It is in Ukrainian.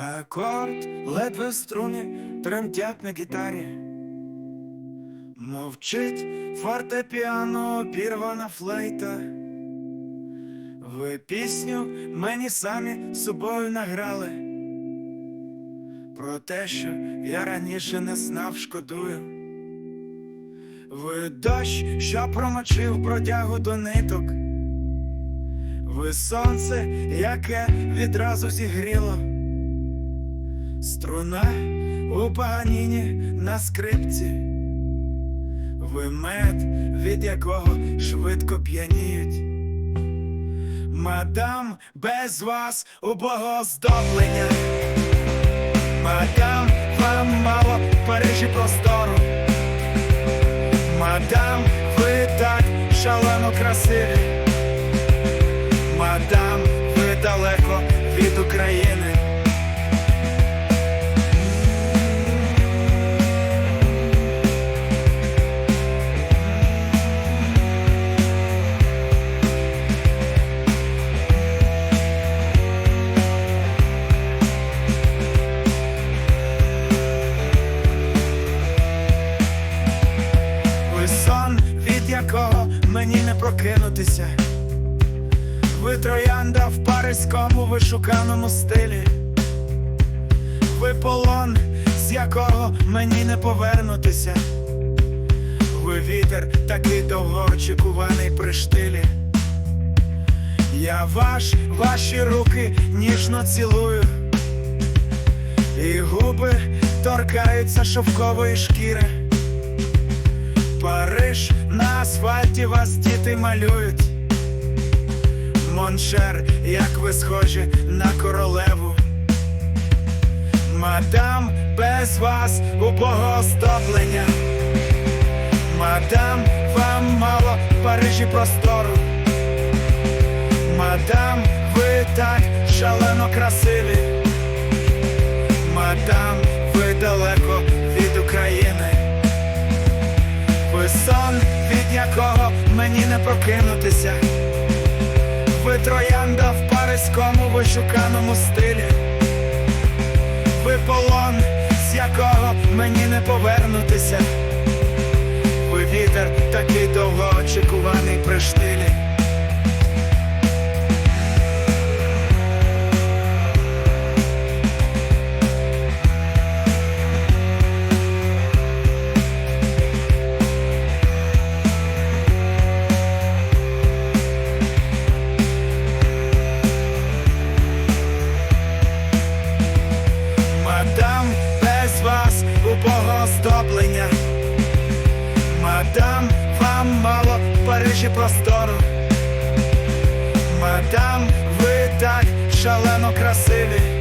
Акорд ледве струни тремтять на гітарі. Мовчить фортепіано, обірвана флейта. Ви пісню мені самі собою награли. Про те, що я раніше не знав, шкодую. Ви дощ, що промочив бродягу до ниток. Ви сонце, яке відразу зігріло. Струна у паніні на скрипці. Ви мед, від якого швидко п'яніють. Мадам, без вас убого здоблення. Мадам, вам мало Парижі простору. Мадам, ви так шалено красиві. Мені не прокинутися. Ви троянда в паризькому вишуканому стилі. Ви полон, з якого мені не повернутися. Ви вітер, такий довгоочікуваний при штилі. Я ваш, ваші руки ніжно цілую. І губи торкаються шовкової шкіри. Париж на асфальті вас діти малюють. Моншер, як ви схожі на королеву. Мадам, без вас убого оздоблення. Мадам, вам мало в Парижі простору. Мадам, ви так шалено красиві. Мені не прокинутися. Ви троянда в паризькому вишуканому стилі. Ви полон, з якого мені не повернутися. Ви вітер, такий довгоочікуваний в простору. Мадам, ви так шалено красиві.